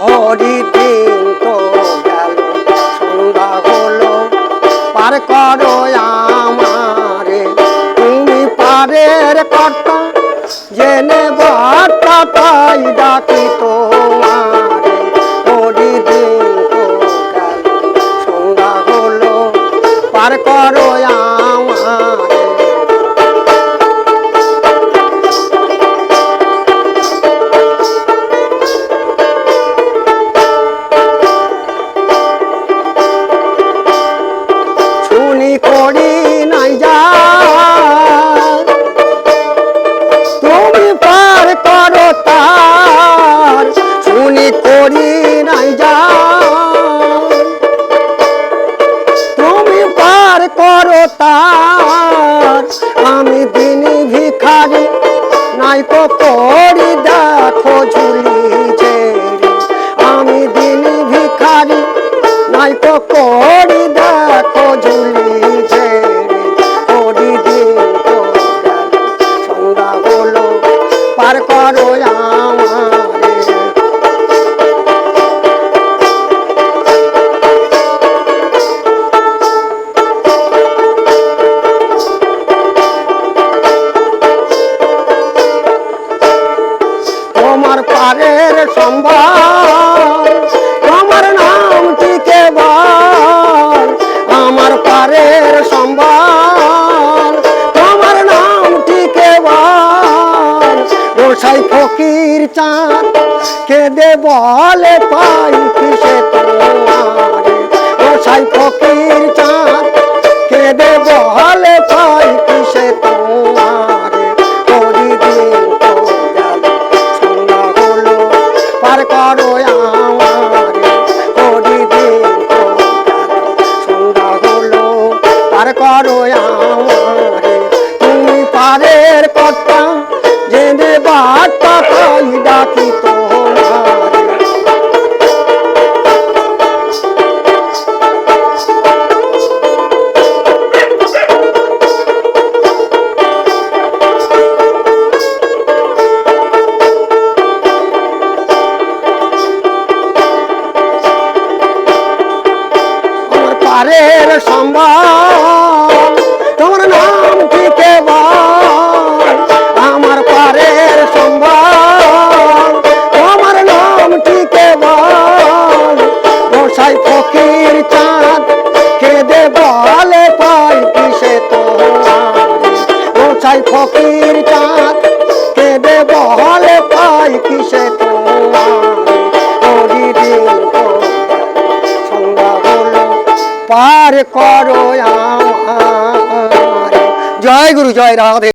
হরি দিন তো গেল সন্ধ্যা হলো। পার করো আমারে তুমি পারের কর্তা জেনে বার্তা আমি দিনী ভিখারি, নাই তো করি দেখো ঝুলি ঝেড়ে আমি দিনী ভিখারি, নাই তো করি দেখো ঝুলি ঝেড়ে করি দিন সন্ধ্যা হলো, পার করো আমারে তোমার পারের সম্ভার। তোমার নাম টিকে বল। আমার পারের সম্ভার। তোমার নাম টিকে বল। গোসাই ফকির চাঁদ, কেঁদে বলে পাই কিসে তোমার। গোসাই ফকির কর্তা জেনে বার্তা পাই ডাকি তোমারে। পারের সম্ভব তোমার নাম পার করো আমার। জয় গুরু জয় রাধে